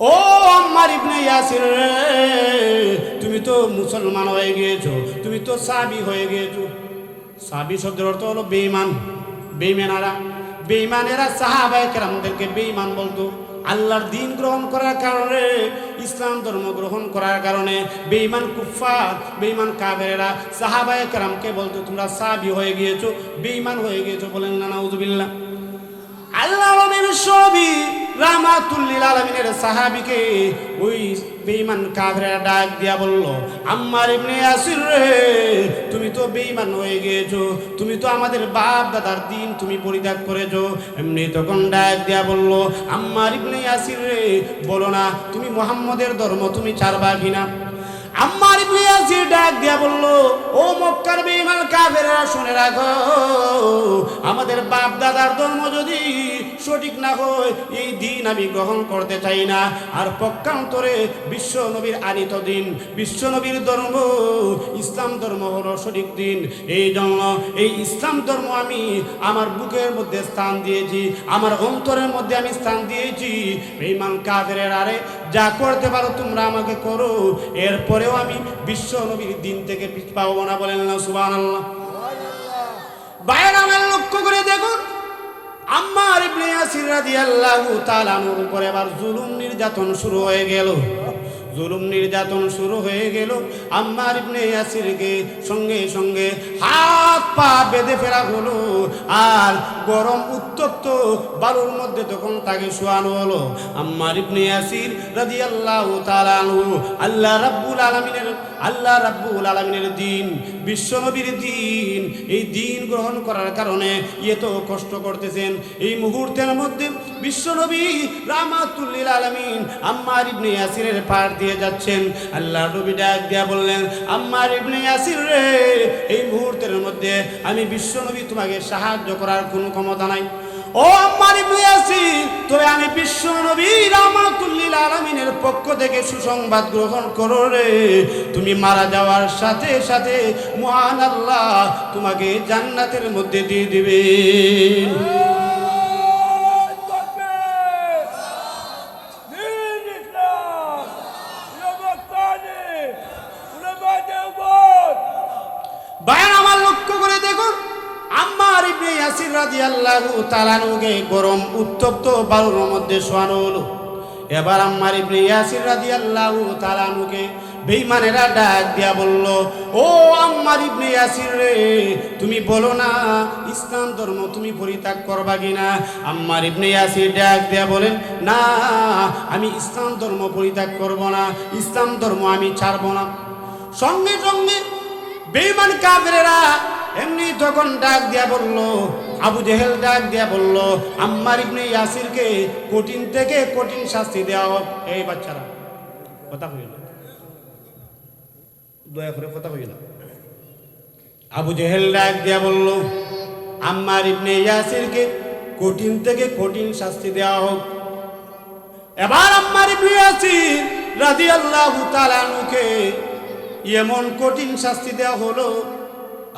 ও আম্মার ইবনে ইয়াসির তুমি তো মুসলমান হয়ে গিয়েছো, তুমি তো সাবি হয়ে গিয়েছো। সাবি শব্দের অর্থ হলো বেঈমান, বেঈমানেরা। বেঈমানেরা সাহাবায়ে কেরামদেরকে বেঈমান বলতো। আল্লাহর দিন গ্রহণ করার কারণে, ইসলাম ধর্ম গ্রহণ করার কারণে বেঈমান কুফফার, বেঈমান কাফেরেরা সাহাবায়ে কেরামকে বলতো, তোমরা সাবি হয়ে গিয়েছো, বেঈমান হয়ে গিয়েছো বলেন না, নাউজুবিল্লাহ। আল্লাহ সবই রামাতুল্লিল আলমিনের সাহাবিকে ওই বেঈমান কাফেরা ডাক দিয়া বলল, আম্মার ইবনে ইয়াসির রে, তুমি তো বেঈমান হয়ে গিয়েছো, তুমি তো আমাদের বাপ দাদার দিন তুমি পরিত্যাগ করেছ। এমনি তখন ডাক দিয়া বলল, আম্মার ইবনে আসির রে, বলো না, তুমি মোহাম্মদের ধর্ম তুমি ছাড়বা কিনা? আম্মার ইবনে ইয়াসির ডাক দিয়া বলল, ও মক্কার বেঈমান কাফেররা, শুনে রাখো, আমাদের বাপ দাদার ধর্ম যদি সঠিক না হয়, এই দিন আমি গ্রহণ করতে চাই না। আর পক্ষান্তরে বিশ্ব নবীর আনিত দিন, বিশ্ব নবীর ধর্ম, ইসলাম ধর্ম হলো সঠিক দিন। এই জন্য এই ইসলাম ধর্ম আমি আমার বুকের মধ্যে স্থান দিয়েছি, আমার অন্তরের মধ্যে আমি স্থান দিয়েছি। বেঈমান কাফেরের আরে যা করতে পারো তোমরা আমাকে করো। এরপরেও আমি বিশ্ব নবীর দিন থেকে পাবো না বলেন না সুবান আল্লাহ বাইরে আমার লক্ষ্য করে দেখুন, আম্মার ইবনে ইয়াসির রাদিয়াল্লাহু তাআলার উপরে আবার জুলুম নির্যাতন শুরু হয়ে গেল। জুলুম নির্যাতন শুরু হয়ে গেল। আম্মার ইবনে ইয়াসিরকে সঙ্গে সঙ্গে হাত পা বেঁধে ফেরা হলো আর গরম উত্তপ্ত বালুর মধ্যে তখন তাকে শোয়ানো হলো। আম্মার ইবনে ইয়াসির রাদিয়াল্লাহু তাআলা আল্লাহ রাব্বুল আলামিনের আল্লাহ রাব্বুল আলামিনের দিন, বিশ্বনবীর দিন, এই দিন গ্রহণ করার কারণে এত কষ্ট করতেছেন। এই মুহূর্তের মধ্যে বিশ্বনবী রামাতুল্লিল আলামিন আম্মার ইবনে ইয়াসিরের পার দিয়ে যাচ্ছেন। আল্লাহ নবী ডাক দিয়া বললেন, আম্মার ইবনে ইয়াসির রে, এই মুহূর্তের মধ্যে আমি বিশ্বনবী তোমাকে সাহায্য করার কোনো ক্ষমতা নাই। ও আমার ইবনে ইয়াসির তবে আমি বিশ্ব নবী রামাতুল্লিল আলামিনের পক্ষ থেকে সুসংবাদ গ্রহণ করো রে। তুমি মারা যাওয়ার সাথে সাথে মহান আল্লাহ তোমাকে জান্নাতের মধ্যে দিয়ে দিবে। ইয়াসির রাদিয়াল্লাহু তাআলাকে গরম উত্তপ্ত বালুর মধ্যে শোয়ানো হলো। এবার আম্মার ইবনে ইয়াসির রাদিয়াল্লাহু তাআলাকে বেঈমানেরা ডাক দিয়া বলল, ও আম্মার ইবনে ইয়াসির রে, তুমি বলো না, ইসলাম ধর্ম তুমি পরিত্যাগ করবা কিনা? আম্মার ইবনে ইয়াসির ডাক দিয়া বলেন, না, আমি ইসলাম ধর্ম পরিত্যাগ করব না, ইসলাম ধর্ম আমি ছাড়ব না। সঙ্গে সঙ্গে বেঈমান কাফেরেরা এমনি তখন ডাক দিয়া বলল, আবু জেহেল ডাক দিয়া বলল, আম্মার ইবনে ইয়াসিরকে কঠিন থেকে কঠিন শাস্তি দেওয়া হোক। এই বাচ্চারা, কথা হইল দয়া করে কথা হইল আবু জেহেল ডাক দিয়া বলল, আম্মার ইবনে ইয়াসিরকে কঠিন থেকে কঠিন শাস্তি দেওয়া হোক। এবার আম্মার ইবনে ইয়াসির রাদিয়াল্লাহু তাআলা আনহুকে এমন কঠিন শাস্তি দেওয়া হলো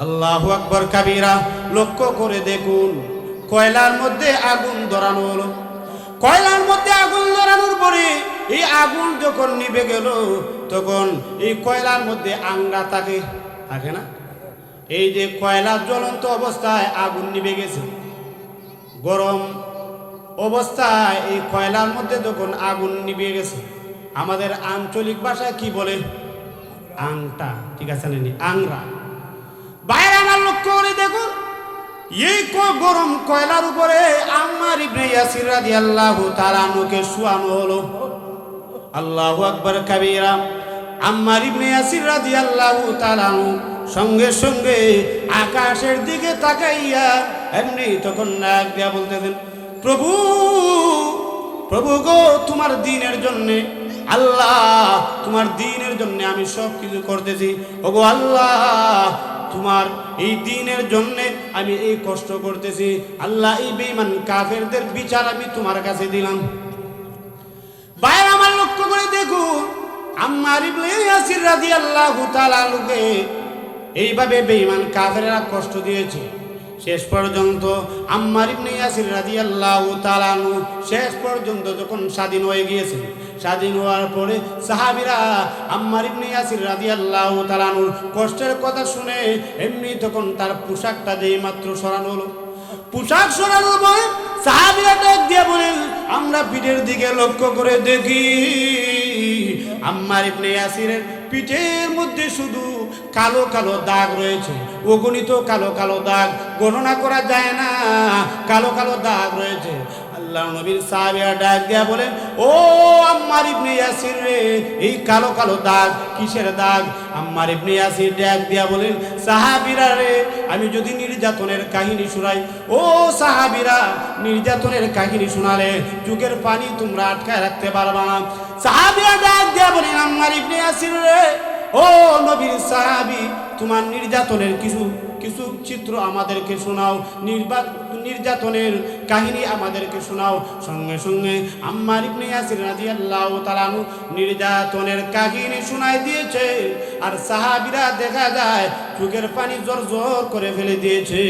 আল্লাহু আকবর কাবিরা, লক্ষ্য করে দেখুন, কয়লার মধ্যে আগুন ধরানো হলো। কয়লার মধ্যে আগুন ধরানোর পরে এই আগুন যখন নিভে গেল, তখন এই কয়লার মধ্যে আংরা থাকে থাকে না? এই যে কয়লা জ্বলন্ত অবস্থায় আগুন নিভে গেছে, গরম অবস্থায় এই কয়লার মধ্যে যখন আগুন নিভে গেছে, আমাদের আঞ্চলিক ভাষায় কি বলে? আংটা, ঠিক আছে নানি আংরা বাইরে আমার লক্ষ্য করে দেখুন এই গরম কয়লার উপরে আম্মার ইবনে ইয়াসির রাদিয়াল্লাহু তাআলা আনহুকে শুয়ানো হলো। আল্লাহু আকবার কাবীরা। আম্মার ইবনে ইয়াসির রাদিয়াল্লাহু তাআলা সঙ্গে সঙ্গে আকাশের দিকে তাকাইয়া এমনি তখন নাক দিয়া বলতেছেন, প্রভু প্রভু গো, তোমার দিনের জন্যে আল্লাহ, তোমার দিনের জন্য আমি সব কিছু করতেছি। ওগো আল্লাহ, তোমার এই দিনের জন্য আমি এই কষ্ট করতেছি। আল্লাহ, এই বেঈমান কাফেরদের বিচার আমি তোমার কাছে দিলাম। বাইরে আমার লক্ষ্য করে দেখুন, আম্মার ইবনে ইয়াসির রাদিয়াল্লাহু তাআলা এইভাবে বেঈমান কাফেররা কষ্ট দিয়েছে। শেষ পর্যন্ত আম্মার ইবনে ইয়াসির রাদিয়াল্লাহু তাআলা আনহু শেষ পর্যন্ত যখন স্বাধীন হয়ে গিয়েছে স্বাধীন হওয়ার পরে সাহাবিরা আম্মার ইবনে ইয়াসির রাদিয়াল্লাহু তাআলার কষ্টের কথা শুনে এমনি তখন তার পোশাকটা যেই মাত্র সরানো হলো। পোশাক সরানোর পরে সাহাবিরা ডাক দিয়ে বলেন, আমরা পিঠের দিকে লক্ষ্য করে দেখি, আম্মার ইবনে ইয়াসিরের পিঠের মধ্যে শুধু কালো কালো দাগ রয়েছে। অগণিত কালো কালো দাগ গণনা করা যায় না, কালো কালো দাগ রয়েছে। আল্লাহ নবীর সাহাবিরা ডাক দিয়া বলেন, ও আম্মার ইবনে ইয়াসির রে, এই কালো কালো দাগ, কিসের দাগ? আম্মার ইবনে ইয়াসির ডাক দিয়া বলেন, সাহাবিরা রে, আমি যদি নির্যাতনের কাহিনী শুনাই, ও সাহাবিরা, নির্যাতনের কাহিনী শোনালে যুগের পানি তোমরা আটকায় রাখতে পারবা না। সাহাবিরা ডাক দিয়া বলেন, আম্মার ইবনে ইয়াসির রে ও নবীর সাহাবি, তোমার নির্যাতনের কিছু কিছু চিত্র আমাদেরকে শোনাও, নির্বা, নির্যাতনের কাহিনী আমাদেরকে শোনাও। সঙ্গে সঙ্গে আম্মার ইবনে ইয়াসির রাদিয়াল্লাহু তাআলা নির্যাতনের কাহিনী শোনাই দিয়েছে। আর সাহাবীরা দেখা যায়, চোখের পানি জোর জোর করে ফেলে দিয়েছে।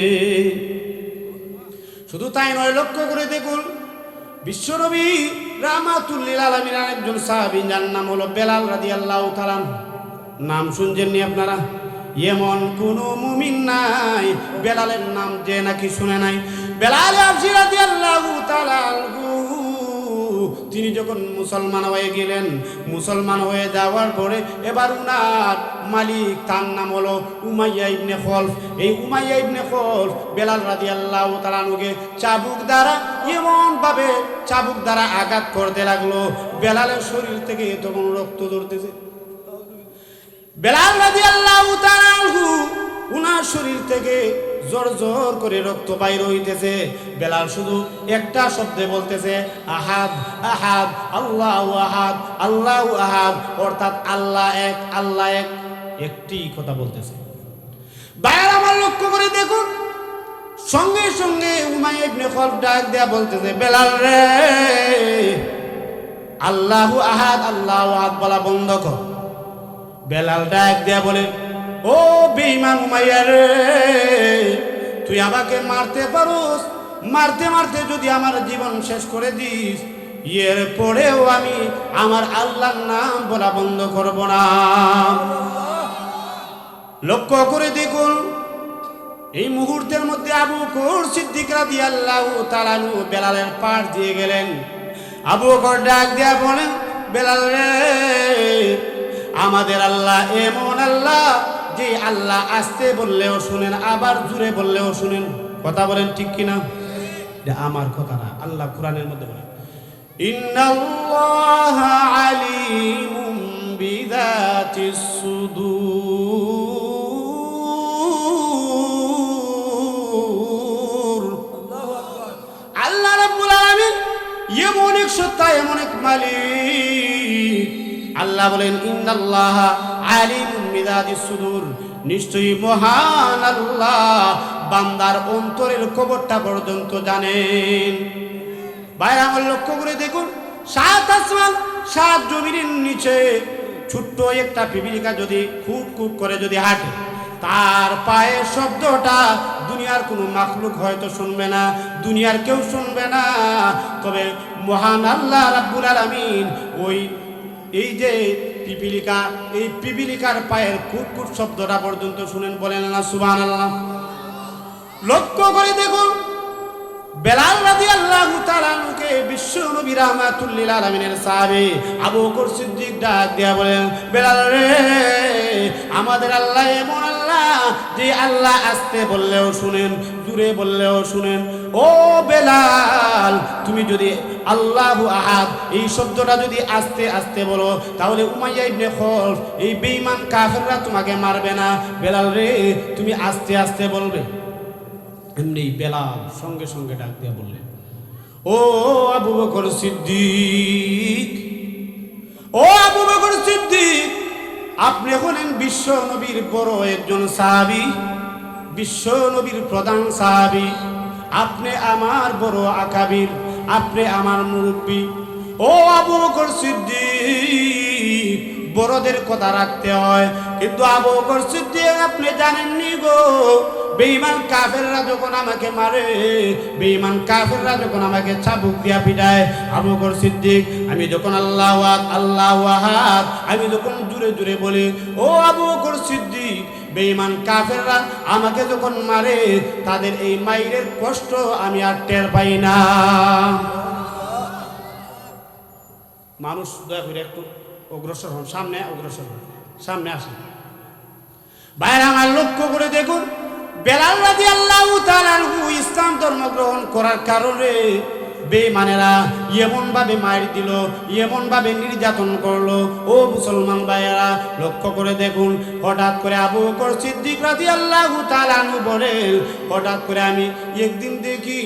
শুধু তাই নয়, লক্ষ্য করে দেখুন বিশ্বনবী রামাতুল্লিল আলমীর একজন সাহাবী, যার নাম হলো বেলাল রাদিয়াল্লাহু তাআলা নাম শুনছেননি আপনারা? এমন কোন মুমিন নাই। বেলালের নাম যে নাকি শুনে নাই। বেলাল তিনি যখন মুসলমান হয়ে গেলেন, মুসলমান হয়ে যাওয়ার পরে এবার উনার মালিক, তার নাম হলো উমাইয়া ইবনে খলফ। এই উমাইয়া ইবনে খলফ বেলাল রাদিয়াল্লাহু তাআলা আনহুকে চাবুক দ্বারা এমন ভাবে চাবুক দ্বারা আঘাত করতে লাগল। বেলালের শরীর থেকে তখন রক্ত ধরতেছে। বেলাল তাআলা আনহু উনার শরীর থেকে জোর জোর করে রক্ত বাইর হইতেছে। বেলাল শুধু একটা শব্দে বলতেছে আহাদ আহাদ আল্লাহু আহাদ আল্লাহু আহাদ অর্থাৎ আল্লাহ এক আল্লাহ এক, একটি কথা বলতেছে। বাইরে আমার লক্ষ্য করে দেখুন, সঙ্গে সঙ্গে উমাই ইবনে খলফ ডাক দেয়া বলতেছে, বেলাল রে, আল্লাহু আহাদ আল্লাহু আহাদ বলা বন্ধ কর। বেলাল ডাক দেয়া বলে, ও বেঈমান উমাইয়া রে, তুই আমাকে মারতে পারোস? মারতে মারতে যদি আমার জীবন শেষ করে দিস, এর পরেও আমি আমার আল্লাহর নাম বলা বন্ধ করব না। লক্ষ্য করে দেখুন, এই মুহূর্তের মধ্যে আবু বকর সিদ্দিক রাদিয়াল্লাহু তাআলা আনহু বেলালের পাশ দিয়ে গেলেন। আবু বকর ডাক দিয়া বলেন, বেলাল রে আমাদের আল্লাহ এমন আল্লাহ যে আল্লাহ আসতে বললেও শুনেন, আবার জুড়ে বললেও শুনেন। কথা বলেন ঠিক কিনা? আমার কথা না, আল্লাহ কোরআনের মধ্যে বলেন আল্লাহ রাব্বুল আলামিন, এমন এক সত্তা, এমন এক মালিক। আল্লাহ বলেন, ইন্নাল্লাহ আলিমুম বিযাতিস সুদূর। নিশ্চয়ই মহান আল্লাহ বান্দার অন্তরের খবরটা পর্যন্ত জানেন। বাইরে আমার লক্ষ্য করে দেখুন, সাত আসমান, সাত জমিনের নিচে ছোট্ট একটা পিপিলিকা যদি খুব খুব করে যদি হাঁটে, তার পায়ের শব্দটা দুনিয়ার কোনো মাখলুক হয়তো শুনবে না, দুনিয়ার কেউ শুনবে না। তবে মহান আল্লাহ রাব্বুল আলামিন ওই এই যে পিপিলিকা, এই পিপিলিকার পায়ের কুট কুট শব্দটা পর্যন্ত শুনেন বলেন না, সুবহানাল্লাহ। লক্ষ্য করে দেখুন। বেলাল রাদিয়াল্লাহু তাআলা আনহুকে বিশ্ব নবী রাহমাতুল্লিল আলামিনের সাহাবী আবু বকর সিদ্দিক ডাক দিয়া বলেন, বেলাল রে, আমাদের আল্লাহ এমন আল্লাহ যে আল্লাহ আসতে বললেও শুনেন, দূরে বললেও শুনেন। ও বেলাল, তুমি যদি আল্লাহ আহাদ, এই শব্দটা যদি আস্তে আস্তে বলো, তাহলে উমাইয়া ইবনে খলফ, এই বেঈমান কাফেররা তোমাকে মারবে না। বেলাল রে, তুমি আস্তে আস্তে বলবে। এমনি বেলাল সঙ্গে সঙ্গে ডাক দিয়া বললেন ও আবু বকর সিদ্দিক, ও আবু বকর সিদ্দিক, আপনি হলেন বিশ্ব নবীর বড় একজন সাহাবি, বিশ্ব নবীর প্রধান সাহাবি। আপনি আমার বড় আকাবির, আপনি আমার মুরব্বী। ও আবু বকর সিদ্দিক, বড়দের কথা রাখতে হয়, কিন্তু আবু বকর সিদ্দিক আপনি জানেননি গো বেঈমান কাফেররা যখন আমাকে মারে, বেঈমান কাফেররা যখন আমাকে চাবুক দিয়া পিটায়, আবু বকর সিদ্দিক, আমি যখন আল্লাহ আল্লাহ আহাদ আমি যখন জুড়ে জুড়ে বলি, ও আবু বকর সিদ্দিক, বেঈমান কাফেররা আমাকে যখন মারে, তাদের এই মাইরের কষ্ট আমি আর টের পাই না। মানুষ দয়া করে একটু অগ্রসর হন, সামনে, অগ্রসর হন, সামনে আসেন। বাইরে আমার লক্ষ্য করে দেখুন বেলাল রাজি আল্লাহ ইসলাম ধর্ম গ্রহণ করার কারণে বেমানেরা এমন ভাবে মায়ের দিল এমন ভাবে নির্যাতন করল। ও মুসলমান ভাইয়েরা, লক্ষ্য করে দেখুন, হঠাৎ করে আবু বকর সিদ্দিক রাজি আল্লাহ তালানহু বলেন, হঠাৎ করে আমি একদিন দেখি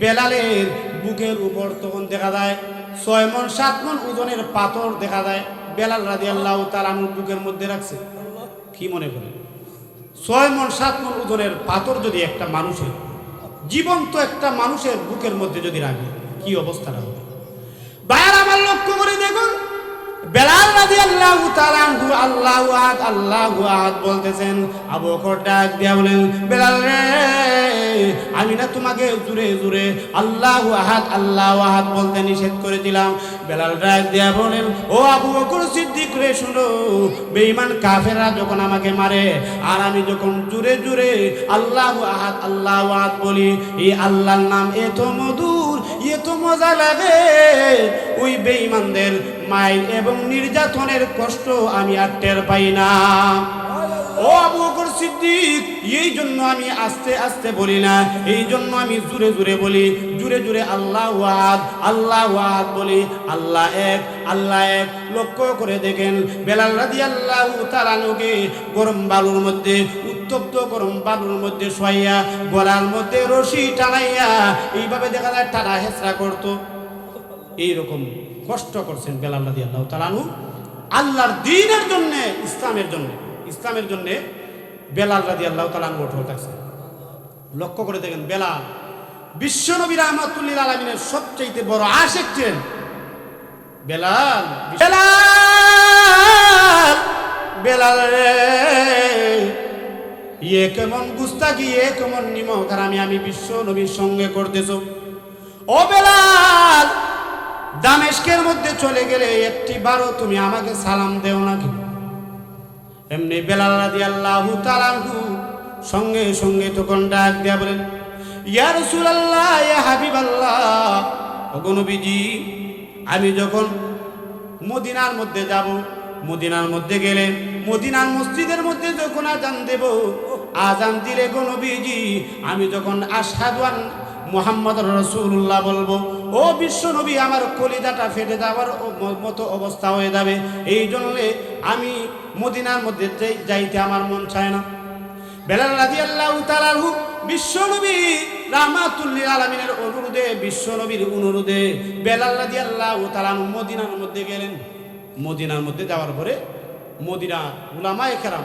বেলালের বুকের উপর তখন দেখা যায় ছয় মন, সাত মন ওজনের পাথর দেখা যায়। বেলাল রাজি আল্লাহ তালানুর বুকের মধ্যে রাখছে। কি মনে করেন? ছয় মন, সাত মন ওজনের পাথর যদি একটা মানুষের, জীবন্ত একটা মানুষের বুকের মধ্যে যদি রাখে, কি অবস্থাটা হবে বায়ার আমার লক্ষ্য করে দেখুন বেলাল রাজি আল্লাহ তালাহু আল্লাহ আহাদ আল্লাহ আহাদ বলতেছেন, আবু বকর ডাক দিয়া বলেন, বেলাল রে, আমি না তোমাকে জুড়ে জুড়ে আল্লাহ আহাদ আল্লাহ আহাদ বলতে নিষেধ করে দিলাম। বেলাল ডাক দিয়া বলেন, ও আবু বকর সিদ্দিক রে, শুনো, বেঈমান কাফেররা যখন আমাকে মারে, আর আমি যখন জুড়ে জুড়ে আল্লাহ আহাদ আল্লাহ আহাদ বলি, এই আল্লাহর নাম এত মধুর এত মজা লাগে। ওই বেঈমানদের মাইল এবং নির্যাতনের কষ্ট আমি আর টের পাই না। ও আবু বকর সিদ্দিক, এই জন্য আমি আস্তে আস্তে বলি না, এই জন্য আমি জুড়ে জুড়ে বলি, জুড়ে জুড়ে আল্লাহ ওয়াদ আল্লাহ ওয়াদ বলি, আল্লাহ এক আল্লাহ এক, লক্ষ্য করে দেখেন, বেলাল রাদি আল্লাহ তালানুকে গরম বালুর মধ্যে উত্তপ্ত গরম বালুর মধ্যে শোয়াইয়া, গলার মধ্যে রশি টানাইয়া, এইভাবে দেখা যায় টানা হেসরা করতো। এইরকম কষ্ট করছেন বেলাল রাদি আল্লাহ তালানু আল্লাহর দিনের জন্য, ইসলামের জন্য ইসলামের জন্য বেলাল রাদি আল্লাহ তালানু ওঠল থাকছে লক্ষ্য করে দেখেন বেলাল বিশ্বনবী রহমাতুল্লিল আলমিনের সবচেয়ে বড় আশেক ছিলেন। বেলাল বেলাল বেলাল রে। ইয়ে কেমন গুস্তাকি ইয়ে কেমন আর আমি আমি বিশ্ব নবীর সঙ্গে করতেছ। ও বেলাল, দামেস্কের মধ্যে চলে গেলে একটি বারো তুমি আমাকে সালাম দেও না নাকি এমনি বেলাল রাদি আল্লাহু তালাহু সঙ্গে সঙ্গে তখন ডাক দেয়া বলেন, ইয়া রসুলাল্লাহ, ইয়া হাবিব আল্লাহ নবীজি, আমি যখন মদিনার মধ্যে যাব, মদিনার মধ্যে গেলে, মদিনার মসজিদের মধ্যে যখন আজান দেব আজান দিলে গো নবীজি, আমি যখন আসাদান মোহাম্মদ রসুল্লাহ বলব, ও বিশ্ব নবী, আমার কলিজাটা ফেটে যাওয়ার মতো অবস্থা হয়ে যাবে। এই জন্যে আমি মদিনার মধ্যে যাইতে আমার মন চায় না। বেলাল রাজি আল্লাহ তালাহু বিশ্বনবী রাহমাতুল্লিল আলমিনের অনুরোধে বিশ্বনবীর অনুরোধে বেলাল রাজি আল্লাহ তালাহু মদিনার মধ্যে গেলেন। মদিনার মধ্যে যাওয়ার পরে মদিনা উলামায়ে কেরাম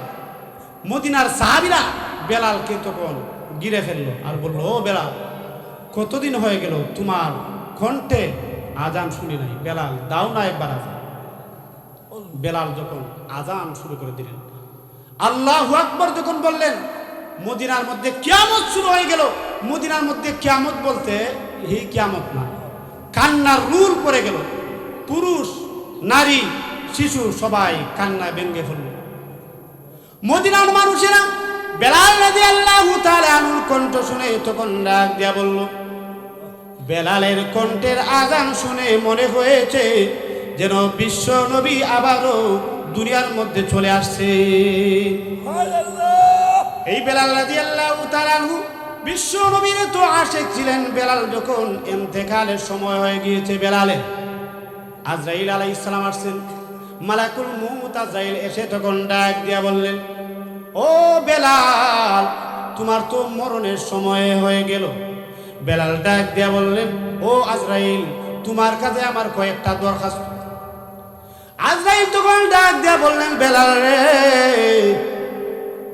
মদিনার সাহাবিরা বেলালকে তখন গিরে ফেলল আর বলল, ও বেলাল, কতদিন হয়ে গেল তোমার কণ্ঠে আজান শুনি নাই? বেলাল, দাও না একবার আজান। বেলাল যখন আজান শুরু করে দিলেন, আল্লাহ আকবর যখন বললেন, মদিনার মধ্যে কিয়ামত শুরু হয়ে গেল। মদিনার মধ্যে কিয়ামত বলতে এই কিয়ামত না, কান্নার রুল পড়ে গেল। পুরুষ, নারী, শিশু সবাই কান্নায় ব্যঙ্গে ফেলল। মদিনার মানুষেরা বেলাল রাজি আল্লাহ আনুর কণ্ঠ শুনে তখন ডাক দিয়া বলল বেলালের কণ্ঠের আজান শুনে মনে হয়েছে যেন বিশ্ব নবী আবারও দুনিয়ার মধ্যে চলে আসছে। এই বেলাল রাজি আল্লাহ তালানহু বিশ্ব নবীর তো আশেক ছিলেন। বেলাল যখন এমতেকালের সময় হয়ে গিয়েছে বেলালে আজরাইল আলাই ইসলাম আসছেন। মালাকুল আজরাইল এসে তখন ডাক দিয়া বললেন, ও বেলাল, তোমার তো মরণের সময় হয়ে গেল। বেলাল ডাক দিয়া বললেন, ও আজরাইল, তোমার কাছে আমার কয়েকটা দরখাস্ত। আজরাইল তখন ডাক দিয়া বললেন, বেলাল রে,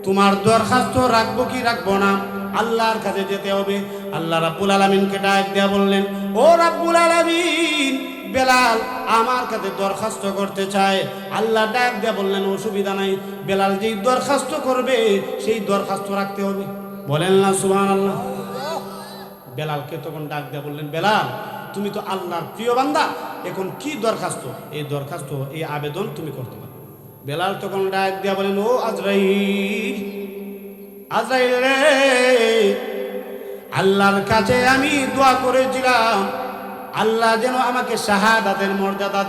তোমার দরখাস্ত রাখব কি রাখব না? আল্লাহর কাছে যেতে হবে। আল্লাহ রাব্বুল আলমিনকে ডাক দেয়া বললেন, ও রাব্বুল আলমিন বেলাল আমার কাছে দরখাস্ত করতে চায়। আল্লাহ ডাক দেয়া বললেন, অসুবিধা নাই। বেলাল যেই দরখাস্ত করবে, সেই দরখাস্ত রাখতে হবে। বলেন না সুবহান আল্লাহ বেলালকে তখন ডাক দেয়া বললেন, বেলাল, তুমি তো আল্লাহর প্রিয় বান্দা। এখন কি দরখাস্ত? এই দরখাস্ত, এই আবেদন তুমি করতে পারো। বেলাল তখন ডাক দেয়া বলেন, ও আজরাইল আজরাইল রে, আল্লাহর কাছে আমি দোয়া করেছিলাম। আল্লাহ যেন আমাকে শাহাদাতের মর্যাদা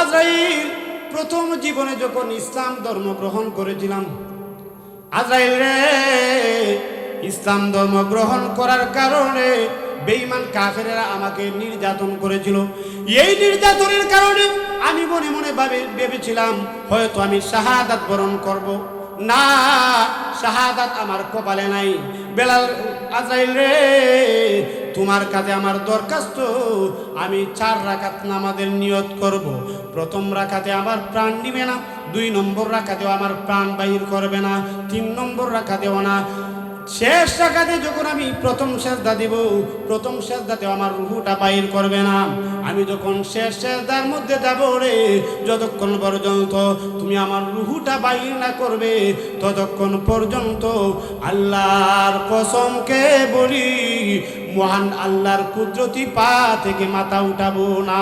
আজরাইল, প্রথম জীবনে যখন ইসলাম ধর্ম গ্রহণ করেছিলাম, আজরাইল রে, ইসলাম ধর্ম গ্রহণ করার কারণে বেঈমান কাফেরেরা আমাকে নির্যাতন করেছিল। এই নির্যাতনের কারণে আমি মনে মনে ভাবে, ভেবেছিলাম, হয়তো আমি শাহাদাত বরণ করব। না, শাহাদাত আমার কপালে নাই। বেলাল, আজরাইল রে তোমার কাছে আমার দরখাস্ত। আমি চার রাকাত নামাজের নিয়ত করব। প্রথম রাখাতে আমার প্রাণ নিবে না, দুই নম্বর রাখাতেও আমার প্রাণ বাহির করবে না, তিন নম্বর রাখাতেও না। শেষ রাখাতে যখন আমি প্রথম সেজদা দিব, প্রথম সেজদাতেও আমার রুহুটা বাহির করবে না। আমি যখন শেষ সেজদার মধ্যে যাব রে, যতক্ষণ পর্যন্ত তুমি আমার রুহুটা বাহির না করবে, ততক্ষণ পর্যন্ত আল্লাহর কসমকে বলি মহান আল্লাহর কুদরতি পা থেকে মাথা উঠাবো না।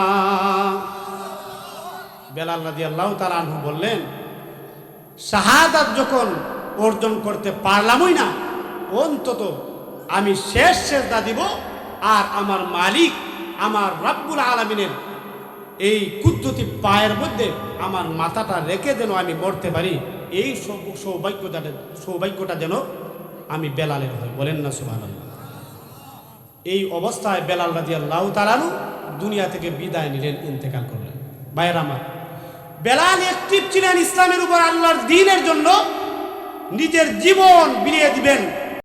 বেলাল রাজি আল্লাহ তালানহু বললেন, শাহাদাত যখন অর্জন করতে পারলামই না, অন্তত আমি শেষ শেষদা দিব আর আমার মালিক আমার রাব্বুল আলমিনের এই কুদ্রতি পায়ের মধ্যে আমার মাথাটা রেখে যেন আমি মরতে পারি, এই সৌভাগ্যটা সৌভাগ্যটা যেন আমি বেলালের হয় বলেন না সুবাহ এই অবস্থায় বেলাল রাজি আল্লাহ তালানু দুনিয়া থেকে বিদায় নিলেন, ইন্তেকাল করলেন। বাইর আমার, বেলাল একটিভ ছিলেন ইসলামের উপর আল্লাহর দিনের জন্য। নিজের জীবন বিলিয়ে দিবেন।